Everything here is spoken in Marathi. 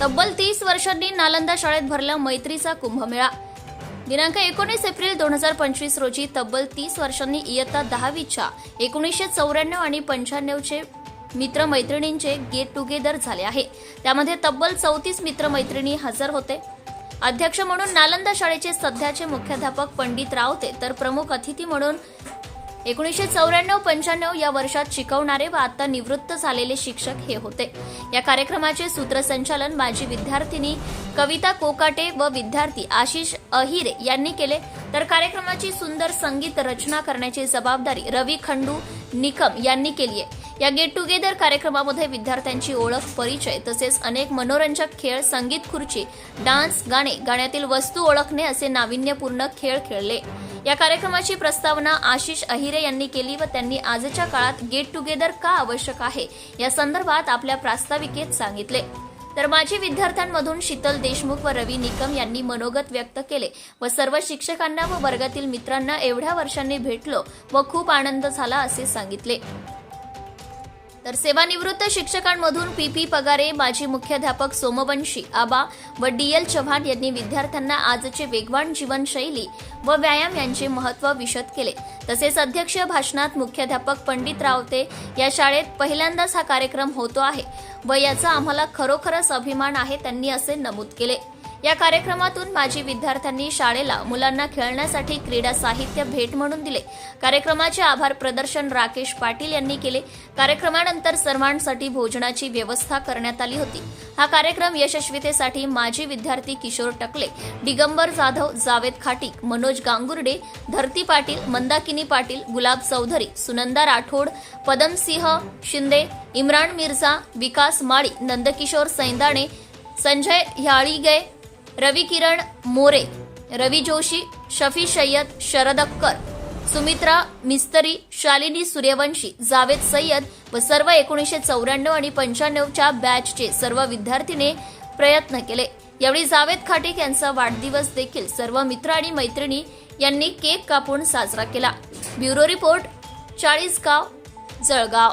तब्बल तीस वर्षांनी नालंदा शाळेत भरला मैत्रीचा कुंभमेळा. दिनांक एकोणीस एप्रिल दोन हजार पंचवीस रोजी तब्बल तीस वर्षांनी इयत्ता दहावीच्या एकोणीसशे चौऱ्याण्णव आणि पंच्याण्णवचे मित्रमैत्रिणींचे गेट टुगेदर झाले आहे. त्यामध्ये तब्बल चौतीस मित्रमैत्रिणी हजर होते. अध्यक्ष म्हणून नालंदा शाळेचे सध्याचे मुख्याध्यापक पंडित रावते तर प्रमुख अतिथी म्हणून एकोणीसशे चौऱ्याण्णव पंच्याण्णव या वर्षात शिकवणारे व आता निवृत्त झालेले शिक्षक हे होते. या कार्यक्रमाचे सूत्रसंचालन माजी विद्यार्थिनी कविता कोकाटे व विद्यार्थी आशिष अहिरे यांनी केले. तर कार्यक्रमाची सुंदर संगीत रचना करण्याची जबाबदारी रवी खंडू निकम यांनी केली आहे. या गेट टुगेदर कार्यक्रमामध्ये विद्यार्थ्यांची ओळख परिचय तसेच अनेक मनोरंजक खेळ संगीत खुर्ची डान्स गाणे गाण्यातील वस्तू ओळखणे असे नाविन्यपूर्ण खेळ खेळले. या कार्यक्रमाची प्रस्तावना आशिष अहिरे यांनी केली व त्यांनी आजच्या काळात गेट टुगेदर का आवश्यक आहे? या संदर्भात आपल्या प्रास्ताविकेत सांगितले. तर माजी विद्यार्थ्यांमधून शीतल देशमुख व रवी निकम यांनी मनोगत व्यक्त केले व सर्व शिक्षकांना व वर्गातील मित्रांना एवढ्या वर्षांनी भेटलो व खूप आनंद झाला असे सांगितले. तर सेवानिवृत्त शिक्षकांमधून पी पी पगारे माजी मुख्याध्यापक सोमवंशी आबा व डी एल चव्हाण यांनी विद्यार्थ्यांना आजचे वेगवान जीवनशैली व व्यायाम यांचे महत्त्व विशद केले. तसेच अध्यक्ष भाषणात मुख्याध्यापक पंडित रावते या शाळेत पहिल्यांदाच हा कार्यक्रम होतो आहे. व याचा आम्हाला खरोखरच अभिमान आहे त्यांनी असे नमूद केले. या कार्यक्रमातून माजी विद्यार्थ्यांनी शाळेला मुलांना खेळण्यासाठी क्रीडा साहित्य भेट म्हणून दिले. कार्यक्रमाचे आभार प्रदर्शन राकेश पाटील यांनी केले. कार्यक्रमानंतर सर्वांसाठी भोजनाची व्यवस्था करण्यात आली होती. हा कार्यक्रम यशस्वीतेसाठी माजी विद्यार्थी किशोर टकले दिगंबर जाधव जावेद खाटीक मनोज गांगुर्डे धरती पाटील मंदाकिनी पाटील गुलाब चौधरी सुनंदा राठोड पदमसिंह शिंदे इम्रान मिर्झा विकास माळी नंदकिशोर सैंदाणे संजय ह्याळीगे रवी किरण मोरे रवी जोशी शफी सय्यद शरद अक्कर सुमित्रा मिस्तरी शालिनी सूर्यवंशी जावेद सय्यद व सर्व एकोणीसशे चौऱ्याण्णव आणि पंच्याण्णवच्या बॅचचे सर्व विद्यार्थीने प्रयत्न केले. यावेळी जावेद खाटीक यांचा वाढदिवस देखील सर्व मित्र आणि मैत्रिणी यांनी केक कापून साजरा केला. Bureau report Chalisgaon Jalgaon.